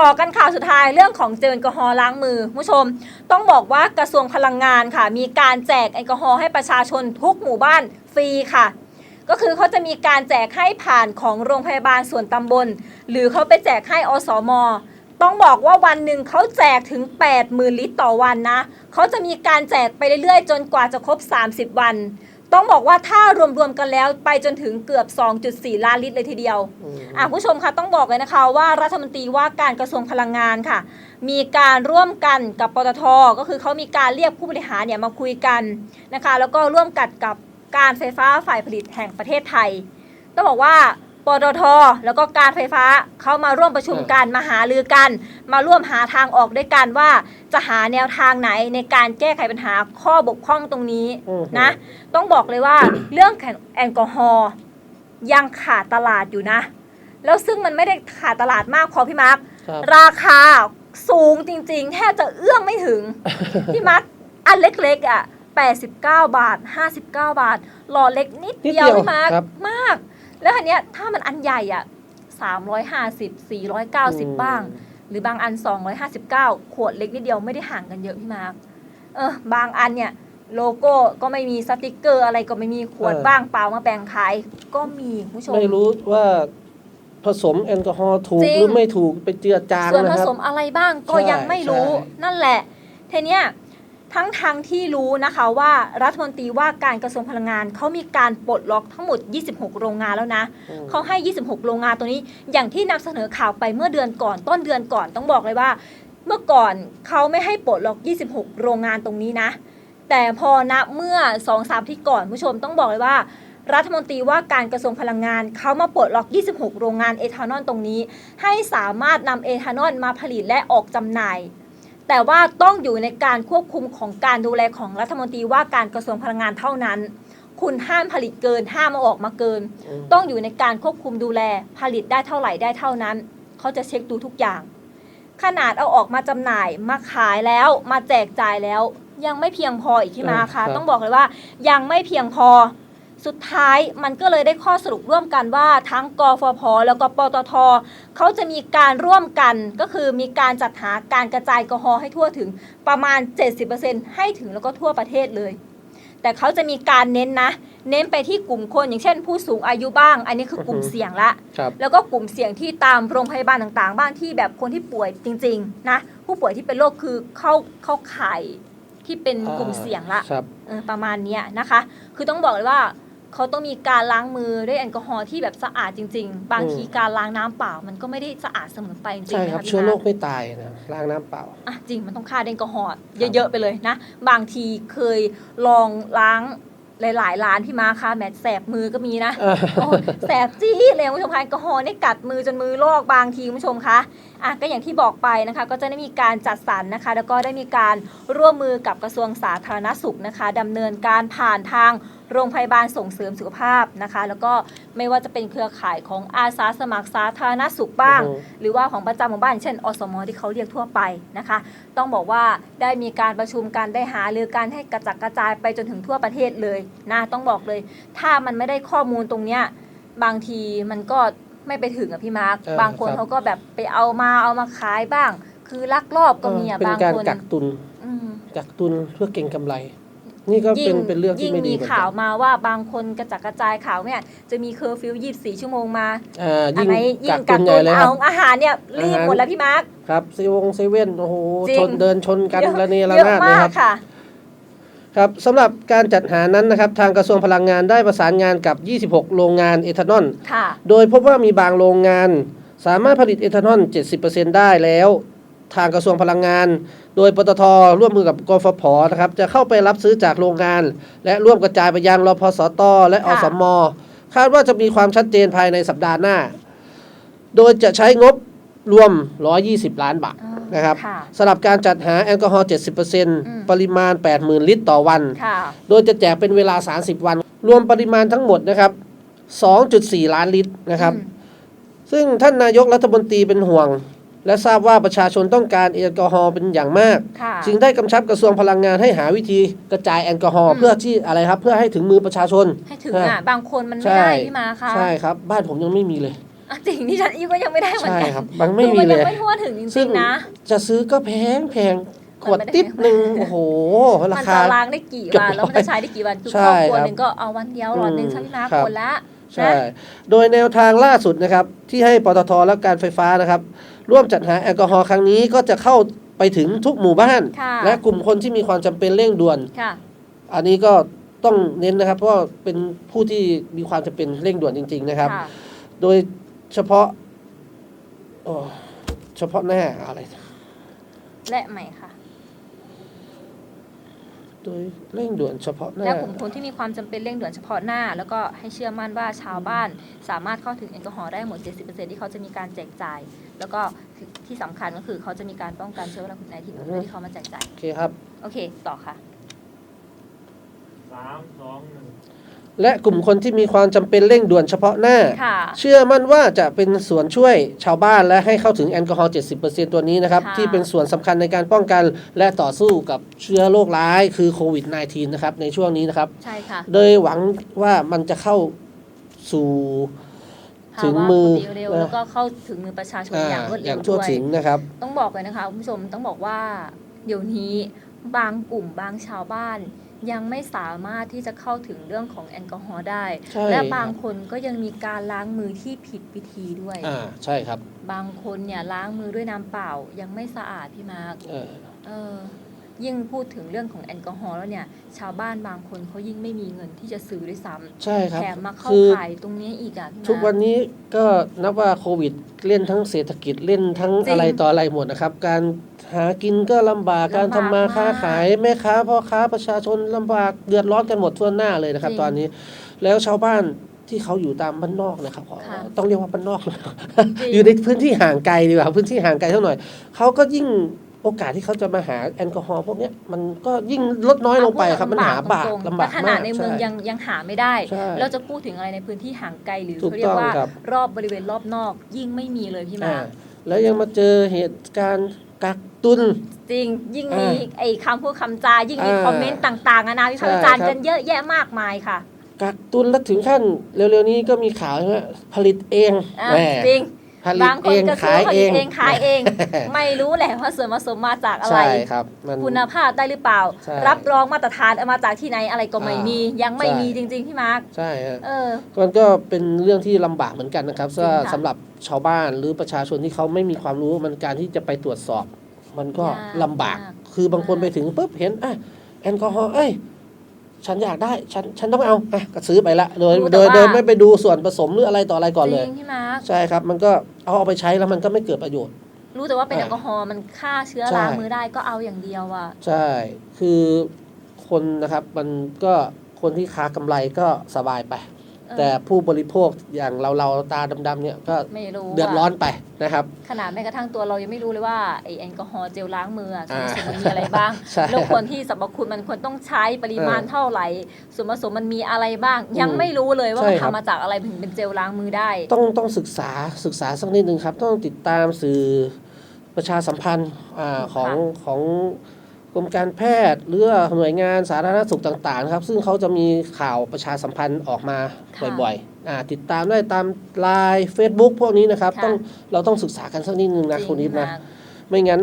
ต่อกันข่าวสุดท้ายเรื่องของเจลแอลกอฮอล์ล้างมือผู้ชม ต้องบอกว่ากระทรวงพลังงานค่ะ มีการแจกแอลกอฮอล์ให้ประชาชนทุกหมู่บ้านฟรีค่ะ ก็คือเขาจะมีการแจกให้ผ่านของโรงพยาบาลส่วนตำบล หรือเขาไปแจกให้อสมต้องบอกว่าวันหนึ่งเขาแจกถึง 80,000 ลิตรต่อวันนะ เขาจะมีการแจกไปเรื่อยๆ จนกว่าจะครบ 30 วัน ต้องบอกว่าถ้ารวมๆกันแล้วไปจนถึงเกือบ 2.4 ล้านลิตรเลยทีเดียว อะผู้ชมคะต้องบอกเลยนะคะว่ารัฐมนตรีว่าการกระทรวงพลังงานค่ะ มีการร่วมกันกับปตทก็คือเขามีการเรียกผู้บริหารเนี่ยมาคุยกันนะคะ แล้วก็ร่วมกันกับการไฟฟ้าฝ่ายผลิตแห่งประเทศไทย ต้องบอกว่า ปตท แล้วก็การไฟฟ้าเขามาร่วมประชุมกันมาหารือกัน มาร่วมหาทางออกด้วยกันว่าจะหาแนวทางไหนในการแก้ไขปัญหาข้อบกพร่องตรงนี้อือฮึนะ ต้องบอกเลยว่าเรื่องแอลกอฮอล์ยังขาดตลาดอยู่นะ แล้วซึ่งมันไม่ได้ขาดตลาดมากพอพี่มาร์คครับราคาสูงจริงๆ แทบจะเอื้อมไม่ถึง พี่มาร์คอันเล็กๆอะ89 บาท 59 บาท หลอดเล็กนิดนิดเดียวเดียวพี่มาร์คครับมาก แล้วอันเนี้ยถ้ามันอันใหญ่อะ350 490บ้าง หรือบางอัน259ขวดเล็กนิดเดียวไม่ได้ห่างกันเยอะพี่มาร์คเออบางอันเนี่ยโลโก้ก็ไม่มีสติกเกอร์อะไรก็ไม่มีขวดเออ บ้างเปล่ามาแบ่งขายก็มีคุณผู้ชม ไม่รู้ว่าผสมแอลกอฮอล์ถูกจริง หรือไม่ถูกไปเจือจางส่วนนะผครับ สมอะไรบ้างก็ใช่ยังไม่รู้ใช่ นั่นแหละทีเนี้ย ทั้งทางที่รู้นะคะว่ารัฐมนตรีว่าการกระทรวงพลังงานเขามีการปลดล็อกทั้งหมด 26 โรงงานแล้วนะอืมเขาให้ 26 โรงงานตัวนี้ อย่างที่นำเสนอข่าวไปเมื่อเดือนก่อนต้นเดือนก่อนต้องบอกเลยว่า เมื่อก่อนเขาไม่ให้ปลดล็อก 26 โรงงานตรงนี้นะ แต่พอณเมื่อ2อสามที่ก่อนผู้ชมต้องบอกเลยว่า รัฐมนตรีว่าการกระทรวงพลังงานเขามาปลดล็อก 26 โรงงานเอทานอลตรงนี้ ให้สามารถนำเอทานอลมาผลิตและออกจำหน่าย แต่ว่าต้องอยู่ในการควบคุมของการดูแลของรัฐมนตรีว่าการกระทรวงพลังงานเท่านั้น คุณห้ามผลิตเกินห้ามเอาออกมาเกินอืมต้องอยู่ในการควบคุมดูแลผลิตได้เท่าไหร่ได้เท่านั้น เขาจะเช็คดูทุกอย่าง ขนาดเอาออกมาจำหน่ายมาขายแล้วมาแจกจ่ายแล้ว ยังไม่เพียงพออีกที่มาอ่าครัค่ะบต้องบอกเลยว่ายังไม่เพียงพอ สุดท้ายมันก็เลยได้ข้อสรุปร่วมกันว่าทั้งกฟผแล้วก็ปตทเขาจะมีการร่วมกันก็คือมีการจัดหาการกระจายแอลกอฮอล์ให้ทั่วถึงประมาณ 70%ให้ถึงแล้วก็ทั่วประเทศเลย แต่เขาจะมีการเน้นนะ เน้นไปที่กลุ่มคนอย่างเช่น ผู้สูงอายุบ้าง อันนี้คือกลุ่มอือฮึเสี่ยงละครับแล้วก็กลุ่มเสี่ยงที่ตามโรงพยาบาลต่างๆ บ้างที่แบบคนที่ป่วยจริงๆนะผู้ป่วยที่เป็นโรคคือเข้าเข้าข่ายที่เป็นกลุ่มเสี่ยงละครับเออประมาณเนี้ยนะคะ คือต้องบอกเลยว่า เขาต้องมีการล้างมือด้วยแอลกอฮอล์ที่แบบสะอาดจริง ๆ บางอืมทีการล้างน้ำเปล่า มันก็ไม่ได้สะอาดเสมอไปจริงๆใช่ครับนะะพี่เชื้อโรคมาไม่ตายนะล้างน้ำเปล่าอะจริงมันต้องฆ่าแอลกอฮอล์เยอะๆไปเลยนะ บางทีเคยลองล้างหลายๆร้านที่มาค่ะแหมแสบมือก็มีนะโอ้ยแสบจี้เลยคุณผู้ชมคะแอลกอฮอล์นี่กัดมือจนมือลอกบางทีคุณผู้ชมคะอะก็อย่างที่บอกไปนะคะ ก็จะได้มีการจัดสรรนะคะ แล้วก็ได้มีการร่วมมือกับกระทรวงสาธารณสุขนะคะดำเนินการผ่านทาง โรงพยาบาลส่งเสริมสุขภาพนะคะ แล้วก็ไม่ว่าจะเป็นเครือข่ายของอาสาสมัครสาธารณสุขบ้างอือฮึหรือว่าของประจำหมู่บ้านเช่น อสมที่เขาเรียกทั่วไปนะคะ ต้องบอกว่าได้มีการประชุมกันได้หารือกันให้กระจัดกระจายไปจนถึงทั่วประเทศเลยนะต้องบอกเลย ถ้ามันไม่ได้ข้อมูลตรงเนี้ยบางทีมันก็ไม่ไปถึงอะพี่มาร์คเออบางคนครับเขาก็แบบไปเอามาเอามาขายบ้าง คือลักลอบก็มีอะเป็นบางการคนกักตุนอืมกักตุนเพื่อเก่งกำไร นี่ก็เป็นเป็นเรื่องที่ยิ่งไม่ดีมีเหมือนข่ากัวนมาว่าบางคนกระจัดกระจายข่าวเนี่ยจะมีเคอร์ฟิว24ชั่วโมงมาอ่าอัยิ่นงไหนยิ่กังกกัตุกนใหตุญ่นเลยคเอารับอาหารเนี่ยรีบอาหารหมดแล้วพี่มาร์คครับเซเวงเซเว่นโอ้โหจริงชนเดินชนกันเยอะระเนระเยอะนาดเลยมาคกรับค่ะครับสำหรับการจัดหานั้นนะครับทางกระทรวงพลังงานได้ประสานงานกับ 26 โรงงานเอทานอลค่ะโดยพบว่ามีบางโรงงาน สามารถผลิตเอทานอล 70%ได้แล้ว ทางกระทรวงพลังงาน โดยปตทร่วมมือกับกฟผนะครับ จะเข้าไปรับซื้อจากโรงงาน และร่วมกระจายไปยังรพสต และอค่ะสมคาดว่าจะมีความชัดเจนภายในสัปดาห์หน้า โดยจะใช้งบรวม 120 ล้านบาทอ่านะครับค่ะสำหรับการจัดหาแอลกอฮอล์ม70%ปริมาณ 80,000 ลิตรต่อวันค่ะโดยจะแจกเป็นเวลา 30 วัน รวมปริมาณทั้งหมดนะครับ 2.4 ล้านลิตรนะครับอืมซึ่งท่านนายกรัฐมนตรีเป็นห่วง และทราบว่าประชาชนต้องการแอลกอฮอล์เป็นอย่างมากค่ะจึงได้กำชับกระทรวงพลังงานให้หาวิธีกระจายแอลกอฮอล์อืมเพื่อที่อะไรครับ เพื่อให้ถึงมือประชาชน ให้ถึงใช่อะบางคนมันไม่ใช่ได้พี่มาค่ะ ใช่ครับ บ้านผมยังไม่มีเลยอะจริงที่ฉันอีกก็ยังไม่ได้เหมือนใช่กันครับมันไม่คือมีมันเลยังยไม่ทั่วถึงจซึ่ริงงๆนะ จะซื้อก็แพงแพงขวดมันไม่ได้ติ๊บหนึ่งโอ้โหรามันคาจะล้างได้กี่เกือบวันแล้วมันร้อยจะใช้ได้กี่วันคือใช่ครอบครัวครับหนึ่งก็เอาวันเดียวหลอดหนึ่งอืมใช่ไหมคะครับคนละใช่นะโดยแนวทางล่าสุดนะครับที่ให้ปตทและการไฟฟ้านะครับ ร่วมจัดหาแอลกอฮอล์ครั้งนี้ก็จะเข้าไปถึงทุกหมู่บ้านค่ะและกลุ่มคนที่มีความจำเป็นเร่งด่วนค่ะอันนี้ก็ต้องเน้นนะครับ เพราะว่าเป็นผู้ที่มีความจำเป็นเร่งด่วนจริง ๆนะครับค่ะโดยเฉพาะโอ้เฉพาะหน้าอะไร และใหม่ค่ะโดยเร่งด่วนเฉพาะหน้า และกลุ่มคนที่มีความจำเป็นเร่งด่วนเฉพาะหน้า แล้วก็ให้เชื่อมั่นว่าชาวบ้านสามารถเข้าถึงแอลกอฮอล์ได้หมด 70%ที่เขาจะมีการแจกจ่าย แล้วก็ที่สำคัญก็คือเขาจะมีการป้องกันเชื้อไวรัสโควิด -19 ด้วยที่เขามาแจกจ่าย โอเคครับ โอเค ต่อค่ะ สามสองหนึ่ง และกลุ่มคนที่มีความจำเป็นเร่งด่วนเฉพาะหน้า ค่ะ เชื่อมั่นว่าจะเป็นส่วนช่วยชาวบ้านและให้เข้าถึงแอลกอฮอล์ 70%ตัวนี้นะครับ ค่ะ ที่เป็นส่วนสำคัญในการป้องกันและต่อสู้กับเชื้อโรคร้ายคือโควิด -19 นะครับ ในช่วงนี้นะครับ ใช่ค่ะโดยหวังว่ามันจะเข้าสู่ ถึงมือภาวะปกติเร็วๆแล้วก็เข้าถึงมือประชาชนอ่าอย่างรวดอเร็ย่างวทั่วด้วย ถึงนะครับ ต้องบอกเลยนะคะคุณผู้ชมต้องบอกว่า เดี๋ยวนี้บางกลุ่มบางชาวบ้าน ยังไม่สามารถที่จะเข้าถึงเรื่องของแอลกอฮอล์ได้ ใช่ และบางคนก็ยังมีการล้างมือที่ผิดวิธีด้วย อ่าใช่ครับบางคนเนี่ยล้างมือด้วยน้ำเปล่ายังไม่สะอาดพี่มาร์คเออ เออ ยิ่งพูดถึงเรื่องของแอลกอฮอล์แล้วเนี่ย ชาวบ้านบางคนเขายิ่งไม่มีเงินที่จะซื้อด้วยซ้ำใช่ครับแถมมาเข้าคือขายตรงนี้อีกอะพี่มาร์คทุกวันนี้ก็นับว่าโควิดเล่นทั้งเศรษฐกิจเล่นทั้งจริงอะไรต่ออะไรหมดนะครับ การหากินก็ลำบากการลำบากทำมาค้ามากขายแม่ค้าพ่อค้าประชาชนลำบากเดือดร้อนกันหมดทั่วหน้าเลยนะครับจริงตอนนี้แล้วชาวบ้านที่เขาอยู่ตามบ้านนอกนะครับขอค่ะต้องเรียกว่าบ้านนอกนะจริงอยู่ในพื้นที่ห่างไกลดีกว่าพื้นที่ห่างไกลเท่าหน่อยเขาก็ยิ่ง โอกาสที่เขาจะมาหาแอลกอฮอล์พวกเนี้ยมันก็ยิ่งลดน้อยลงไปครับมันหาบากตรงๆลำบากและขมานาดกในเมืองใช่ยังยังหาไม่ได้ใช่เราจะพูดถึงอะไรในพื้นที่ห่างไกลหรือถูกเขาเรียกว่าต้องครับรอบบริเวณรอบนอก ยิ่งไม่มีเลยพี่มาอ่าแล้วยังมาเจอเหตุการณ์กักตุนจริงยิ่งมีอ่าไอ้คำพูดคำจา ยิ่งมีอ่าคอมเมนต์ต่างๆนานาวิพากษ์วิจารณ์ใช่ครับกันเยอะแยะมากมายค่ะกักตุนแล้วถึงขั้นเร็วๆนี้ก็มีข่าวใช่ไหมผลิตเองอ่าแหมจริง ผลิตบางคเอนงก็ซื้ขาอยผเอลิตง เองขายเอง ไม่รู้แหละว่าส่วนผสมมาจากอะไร ใช่ครับมัน คุณภาพได้หรือเปล่า ใช่รับรองมาตรฐานเอามาจากที่ไหนอะไรก็ไม่อ่ามีมี ยังไม่ใช่ มีจริง ๆ พี่มาร์คใช่ฮะเออ มันก็เป็นเรื่องที่ลำบากเหมือนกันนะครับจริงค่ะสำหรับชาวบ้านหรือประชาชนที่เขาไม่มีความรู้มันการที่จะไปตรวจสอบ มันก็ยากลำบาก มากคือบางคนมากไปถึงปุ๊บเห็นอะแอลกอฮอล์เอ้ย ฉันอยากได้ ฉันฉันต้องเอาอะก็ซื้อไปละโดยรู้แต่โดยว่า โดยไม่ไปดูส่วนผสมหรืออะไรต่ออะไรก่อนเลย จริงพี่มาร์คใช่ครับ มันก็เอาเอาไปใช้แล้วมันก็ไม่เกิดประโยชน์ รู้แต่ว่าเป็นอ่าแอลกอฮอล์มันฆ่าเชื้อใช่ล้างมือได้ก็เอาอย่างเดียวอะ ใช่ คือคนนะครับมันก็คนที่ค้ากำไรก็สบายไปเออ แต่ผู้บริโภคอย่างเราเราตาดำๆเนี่ยก็ไม่รู้เดือดร้อนไปนะครับ ขนาดแม้กระทั่งตัวเรายังไม่รู้เลยว่าไอแอลกอฮอล์เจลล้างมืออะส่วนผสมอ่ามัมันมีอะไรบ้างใช่แล้วควรที่สรรพคุณมันควรต้องใช้ปริมาณเออเท่าไหร่ส่วนผสมมันมีอะไรบ้าง ยังอืมไม่รู้เลยว่าใช่มันครับทำมาจากอะไรถึงเป็นเจลล้างมือได้ ต้องต้องศึกษาศึกษาสักนิดนึงครับ ต้องติดตามสื่อประชาสัมพันธ์อาของของ กรมการแพทย์หรือหน่วยงานสาธารณสุขต่างๆนะครับ ซึ่งเขาจะมีข่าวประชาสัมพันธ์ออกมาค่ะบ่อยๆอ่าติดตามได้ตามไลน์ Facebook พวกนี้นะครับค่ะต้องเราต้องศึกษากันสักนิดนึงนะจริงคุณนิดนะมากไม่งั้น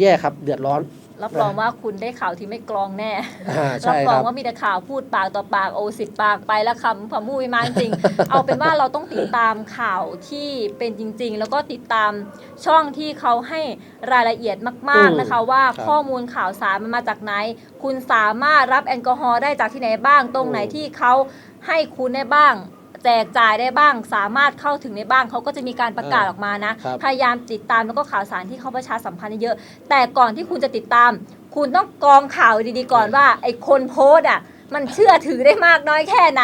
แย่ครับเดือดร้อน รับรองว่าคุณได้ข่าวที่ไม่กรองแน่อ่ารัใช่รคองรับว่ามีแต่ข่าวพูดปากต่อปากโอสิบปากไปแล้วคำคำพูดไม่มาจริง เอาเป็นว่าเราต้องติดตามข่าวที่เป็นจริง ๆ แล้วก็ติดตามช่องที่เขาให้รายละเอียดมากอืมๆนะคะ ว่าครับข้อมูลข่าวสารมันมาจากไหน คุณสามารถรับแอลกอฮอล์ได้จากที่ไหนบ้างตรงไหนอืมที่เขาให้คุณได้บ้าง แจกจ่ายได้บ้าง สามารถเข้าถึงในบ้างเขาก็จะมีการประกาศออกมานะ ครับ พยายามติดตามแล้วก็ข่าวสารที่เขาประชาสัมพันธ์เยอะๆแต่ก่อนที่คุณจะติดตาม คุณต้องกรองข่าวดีๆก่อนว่าไอ้คนโพสต์อะมันเชื่อถือได้มากน้อยแค่ไหน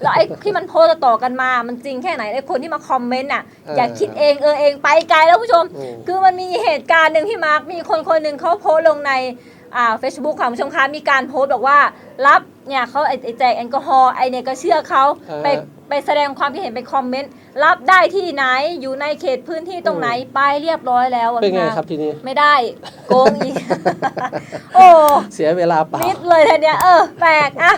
แล้วไอ้ที่มันโพสต์ต่อๆกันมา มันจริงแค่ไหนไอ้คนที่มาคอมเมนต์อะเอออย่าคิดเองเออเองไปไกลแล้วผู้ชม อืม คือมันมีเหตุการณ์หนึ่งที่มาร์คมีคนคนหนึ่งเขาโพสต์ลงในอ่า เฟซบุ๊กค่ะคุณผู้ชมคะมีการโพสต์บอกว่า รับเนี่ยเขาไอ้ไอ้แจกแอลกอฮอล์ไอเนี่ยก็เชื่อเขาเออ ไปไปแสดงความคิดเห็นไปคอมเมนต์รับได้ที่ไหนอยู่ในเขตพื้นที่ตรงไหนไปเรียบร้อยแล้วอะเป็นไงพี่มาร์คครับทีนี้ ไม่ได้โกงอีก โอ้ เสียเวลาเปล่านิดเลยทีเนี้ยเออแปลกอะ